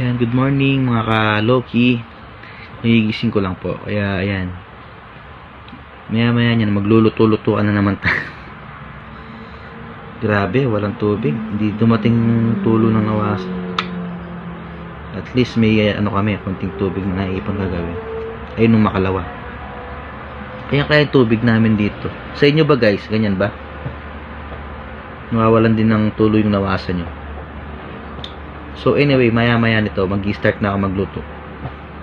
Ayan, good morning mga ka-Loki. Nagigising ko lang po. Kaya, ayan. Maya-maya niyan, magluluto-lutuan na naman. Grabe, walang tubig. Hindi dumating tulo ng nawas. At least may ano kami, konting tubig na naipon gagawin. Ayun nung makalawa. Kaya kaya tubig namin dito. Sa inyo ba guys? Ganyan ba? Nawawalan din ng tulo yung nawasan nyo. So anyway, maya-maya nito, mag-start na ako magluto.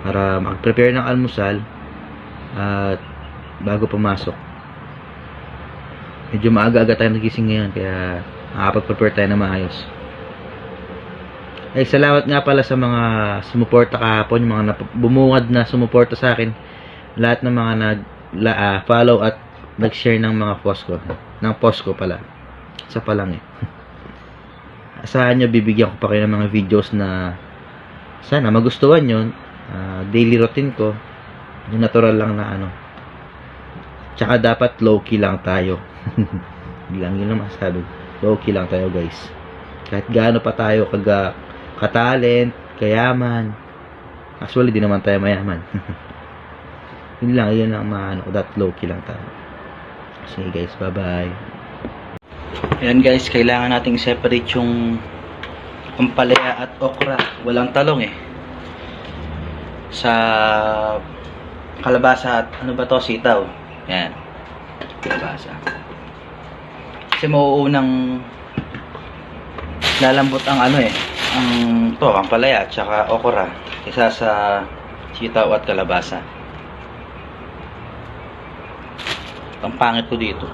Para mag-prepare ng almusal at bago pumasok. Medyo maaga-aga tayo nagising ngayon kaya makapag-prepare tayo na maayos. Ay, salamat nga pala sa mga sumuporta kahapon, mga bumungad na sumuporta sa akin. Lahat ng mga nag la, ah, at nag-share ng mga post ko. Ng post ko pala. Isa pa lang eh. Asahan nyo, bibigyan ko pa kayo ng mga videos na sana magustuhan yun. Ah, daily routine ko. Yung natural lang na ano. Tsaka dapat low-key lang tayo. Bilang yun ang masasabi. Low-key lang tayo guys. Kahit gaano pa tayo kaga katalent, kayaman. Actually, di naman tayo mayaman. yun lang, yun lang maano. That low-key lang tayo. Sige guys, bye-bye. Ayan guys, kailangan nating separate yung ampalaya at okra. Walang talong eh. Sa kalabasa at ano ba to? Sitaw. Ayan. Kalabasa. Kasi mauunang lalambot ang ano eh. Ang to, ampalaya at saka okra. Kaysa sa sitaw at kalabasa. Ang pangit ko dito.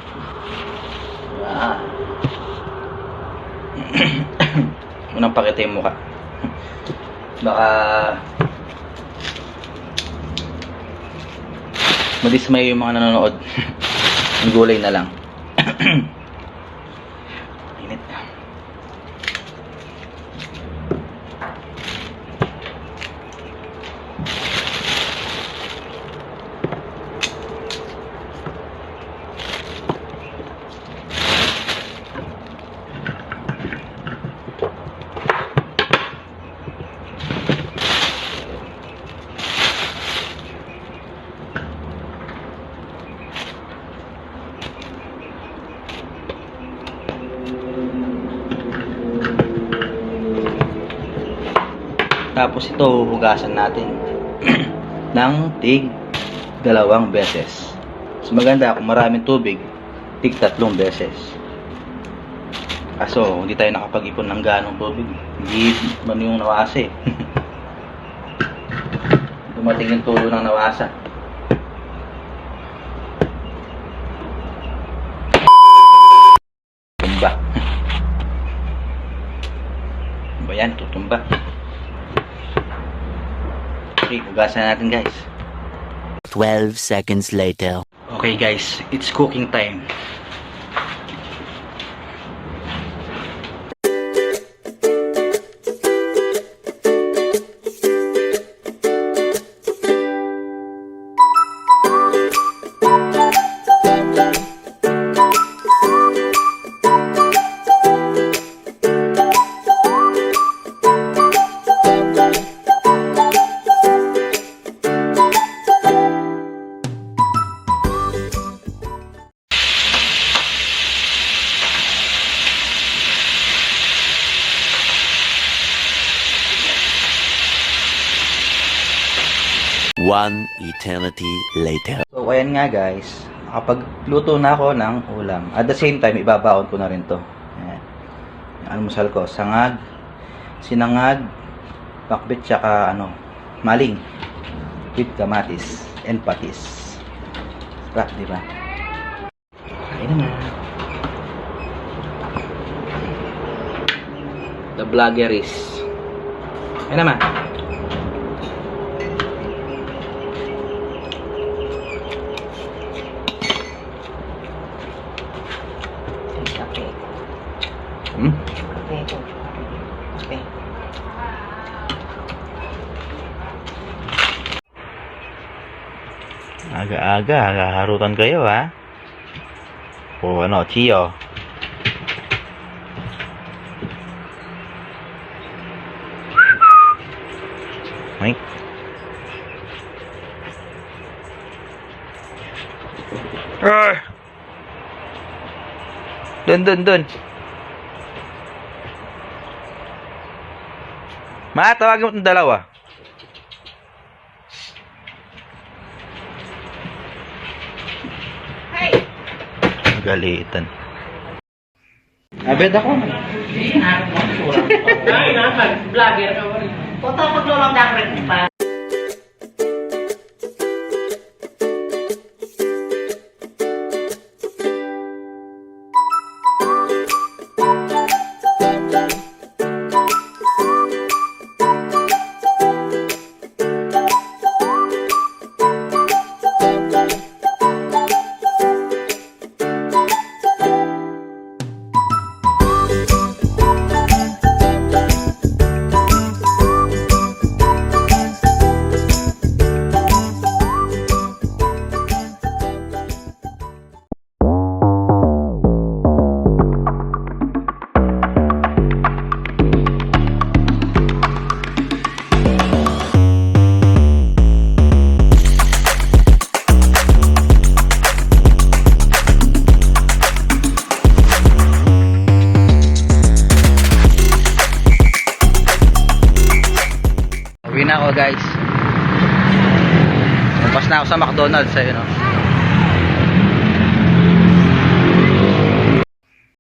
Ah. Unang pakita yung mukha. Baka madismay yung mga nanonood. Ang gulay na lang. Tapos ito, hugasan natin ng tig dalawang beses. Mas maganda kung maraming tubig, tig tatlong beses. Kaso, hindi tayo nakapag-ipon ng ganong tubig. Hindi man yung nawasa eh. Dumating yung tulo ng nawasa. Tumba. Ba yan? Tutumba. Okay, hugasan natin guys. 12 seconds later. Okay guys, it's cooking time. One eternity later. So, ayan nga guys. Nakapagluto na ako ng ulam. At the same time, ibabaon ko na rin to. Ayan. Yung almusal ko. Sangag, sinangag, pakbit, tsaka ano, maling. With kamatis and patis. Sarap, di ba? Kain naman. The vlogger is. Kain naman. Aga-aga, haharutan kayo ha. O ano, Chio. Oink. Roar! Dun, dun, dun. Ma, tawagin mo itong dalawa. Galitan. Abed ako. Punta paglulong na rin pa. Uwi na ako guys. Tapos na ako sa McDonald's ayun oh.